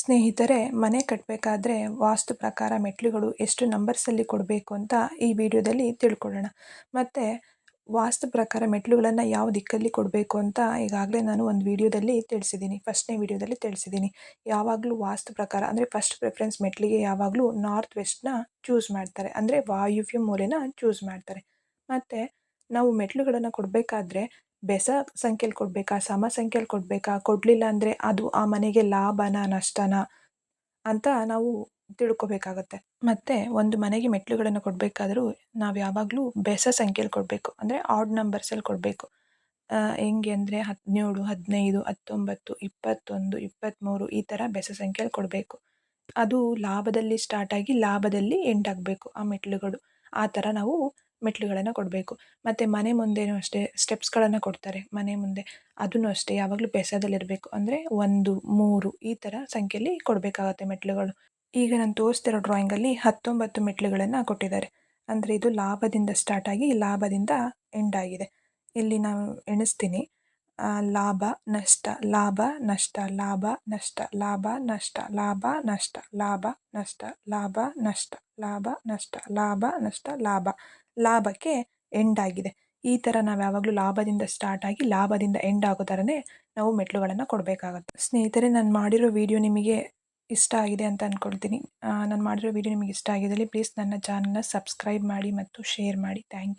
ಸ್ನೇಹಿತರೆ, ಮನೆ ಕಟ್ಟಬೇಕಾದ್ರೆ ವಾಸ್ತು ಪ್ರಕಾರ ಮೆಟ್ಟಿಲುಗಳು ಎಷ್ಟು ನಂಬರ್ಸಲ್ಲಿ ಕೊಡಬೇಕು ಅಂತ ಈ ವಿಡಿಯೋದಲ್ಲಿ ತಿಳ್ಕೊಳ್ಳೋಣ. ಮತ್ತು, ವಾಸ್ತು ಪ್ರಕಾರ ಮೆಟ್ಟಿಲುಗಳನ್ನು ಯಾವ ದಿಕ್ಕಲ್ಲಿ ಕೊಡಬೇಕು ಅಂತ ಈಗಾಗಲೇ ನಾನು ಒಂದು ವಿಡಿಯೋದಲ್ಲಿ ತಿಳಿಸಿದ್ದೀನಿ. ಫಸ್ಟ್ನೇ ವಿಡಿಯೋದಲ್ಲಿ ತಿಳಿಸಿದ್ದೀನಿ. ಯಾವಾಗಲೂ ವಾಸ್ತು ಪ್ರಕಾರ, ಅಂದರೆ ಫಸ್ಟ್ ಪ್ರಿಫರೆನ್ಸ್ ಮೆಟ್ಟಿಲಿಗೆ ಯಾವಾಗಲೂ ನಾರ್ತ್ ವೆಸ್ಟ್ನ ಚೂಸ್ ಮಾಡ್ತಾರೆ. ಅಂದರೆ ವಾಯುವ್ಯ ಮೂಲೆನ ಚೂಸ್ ಮಾಡ್ತಾರೆ. ಮತ್ತು, ನಾವು ಮೆಟ್ಟಿಲುಗಳನ್ನು ಕೊಡಬೇಕಾದ್ರೆ ಬೆಸ ಸಂಖ್ಯೆಲಿ ಕೊಡಬೇಕಾ ಸಮ ಸಂಖ್ಯೆಲಿ ಕೊಡಬೇಕಾ ಕೊಡಲಿಲ್ಲ ಅಂದರೆ ಅದು ಆ ಮನೆಗೆ ಲಾಭನ ನಷ್ಟನ ಅಂತ ನಾವು ತಿಳ್ಕೊಬೇಕಾಗುತ್ತೆ. ಮತ್ತು ಒಂದು ಮನೆಗೆ ಮೆಟ್ಟಿಲುಗಳನ್ನು ಕೊಡಬೇಕಾದರೂ ನಾವು ಯಾವಾಗಲೂ ಬೆಸ ಸಂಖ್ಯೆಲಿ ಕೊಡಬೇಕು ಅಂದರೆ ಆಡ್ ನಂಬರ್ಸಲ್ಲಿ ಕೊಡಬೇಕು. ಹೆಂಗೆ ಅಂದರೆ ಹದಿನೇಳು, ಹದಿನೈದು, ಹತ್ತೊಂಬತ್ತು, ಇಪ್ಪತ್ತೊಂದು ಇಪ್ಪತ್ತ್ಮೂರು ಈ ಥರ ಬೆಸ ಸಂಖ್ಯೆಲಿ ಕೊಡಬೇಕು ಅದು ಲಾಭದಲ್ಲಿ ಸ್ಟಾರ್ಟ್ ಆಗಿ ಲಾಭದಲ್ಲಿ ಎಂಡ್ ಆಗಬೇಕು ಆ ಮೆಟ್ಲುಗಳು ಆ ಥರ ನಾವು ಮೆಟ್ಟಿಲುಗಳನ್ನು ಕೊಡಬೇಕು. ಮತ್ತು ಮನೆ ಮುಂದೆಯೂ ಅಷ್ಟೇ ಸ್ಟೆಪ್ಸ್ಗಳನ್ನು ಕೊಡ್ತಾರೆ ಮನೆ ಮುಂದೆ. ಅದನ್ನು ಅಷ್ಟೇ ಯಾವಾಗಲೂ ಬೆಸದಲ್ಲಿರಬೇಕು ಅಂದರೆ ಒಂದು, ಮೂರು ಈ ಥರ ಸಂಖ್ಯೆಯಲ್ಲಿ ಕೊಡಬೇಕಾಗತ್ತೆ ಮೆಟ್ಲುಗಳು ಈಗ ನಾನು ತೋರಿಸ್ತಿರೋ ಡ್ರಾಯಿಂಗಲ್ಲಿ ಹತ್ತೊಂಬತ್ತು ಮೆಟ್ಲುಗಳನ್ನು ಕೊಟ್ಟಿದ್ದಾರೆ. ಅಂದರೆ ಇದು ಲಾಭದಿಂದ ಸ್ಟಾರ್ಟ್ ಆಗಿ ಲಾಭದಿಂದ ಎಂಡ್ ಆಗಿದೆ. ಇಲ್ಲಿ ನಾನು ಎಣಿಸ್ತೀನಿ. ಲಾಭ, ನಷ್ಟ ಲಾಭ ನಷ್ಟ ಲಾಭ ನಷ್ಟ ಲಾಭ ನಷ್ಟ ಲಾಭ ನಷ್ಟ ಲಾಭ ನಷ್ಟ ಲಾಭ ನಷ್ಟ ಲಾಭ ನಷ್ಟ ಲಾಭ ನಷ್ಟ, ಲಾಭ. ಲಾಭಕ್ಕೆ ಎಂಡ್ ಆಗಿದೆ. ಈ ಥರ ನಾವು ಯಾವಾಗಲೂ ಲಾಭದಿಂದ ಸ್ಟಾರ್ಟ್ ಆಗಿ ಲಾಭದಿಂದ ಎಂಡ್ ಆಗೋ ಥರನೇ ನಾವು ಮೆಟ್ಟಿಲುಗಳನ್ನು ಕೊಡಬೇಕಾಗತ್ತೆ. ಸ್ನೇಹಿತರೆ, ನಾನು ಮಾಡಿರೋ ವಿಡಿಯೋ ನಿಮಗೆ ಇಷ್ಟ ಆಗಿದೆ ಅಂತ ಅಂದ್ಕೊಳ್ತೀನಿ ನಾನು ಮಾಡಿರೋ ವಿಡಿಯೋ ನಿಮಗೆ ಇಷ್ಟ ಆಗಿದ್ದಲ್ಲಿ ಪ್ಲೀಸ್ ನನ್ನ ಚಾನಲ್ನ ಸಬ್ಸ್ಕ್ರೈಬ್ ಮಾಡಿ ಮತ್ತು ಶೇರ್ ಮಾಡಿ. Thank you